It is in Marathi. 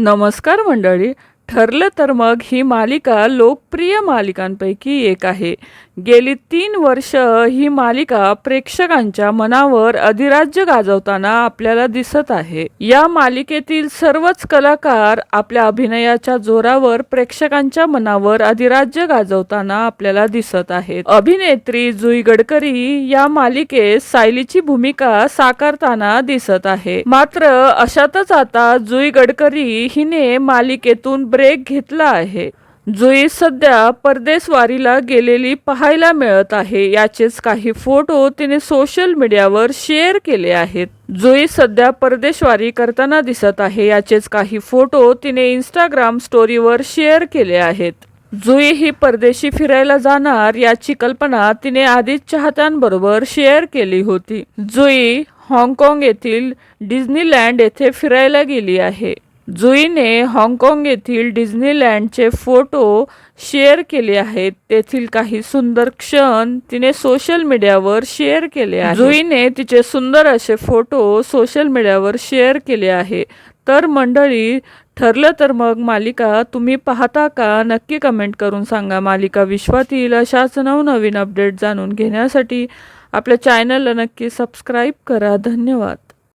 नमस्कार मंडळी ठरलं तर मग ही मालिका लोकप्रिय मालिकांपैकी एक आहे. गेली तीन वर्ष ही मालिका प्रेक्षकांच्या मनावर अधिराज्य गाजवताना आपल्याला दिसत आहे. या मालिकेतील सर्वच कलाकार आपल्या अभिनयाच्या जोरावर प्रेक्षकांच्या मनावर अधिराज्य गाजवताना आपल्याला दिसत आहेत. अभिनेत्री जुई गडकरी या मालिकेत सायलीची भूमिका साकारताना दिसत आहे. मात्र अशातच आता जुई गडकरी हिने मालिकेतून ब्रेक घेतला आहे. जुई सध्या परदेशवारीला गेलेली पाहायला मिळत आहे. याचेच काही फोटो तिने सोशल मीडियावर शेअर केले आहेत. जुई सध्या परदेशवारी करताना दिसत आहे. याचेच काही फोटो तिने इंस्टाग्राम स्टोरीवर शेअर केले आहेत. जुई ही परदेशी फिरायला जाणार याची कल्पना तिने आधीच चाहत्यांबरोबर शेअर केली होती. जुई हाँगकाँग येथील डिझनीलँड येथे फिरायला गेली आहे. जुईने हाँगकाँग येथील डिझनीलँडचे फोटो शेअर केले आहेत. तेथील काही सुंदर क्षण तिने सोशल मीडियावर शेअर केले आहे जुईने तिचे सुंदर असे फोटो सोशल मीडियावर शेअर केले आहे. तर मंडळी ठरलं तर मग मालिका तुम्ही पाहता का? नक्की कमेंट करून सांगा. मालिका विश्वातील अशाच नवनवीन अपडेट जाणून घेण्यासाठी आपल्या चॅनलला नक्की सबस्क्राईब करा. धन्यवाद.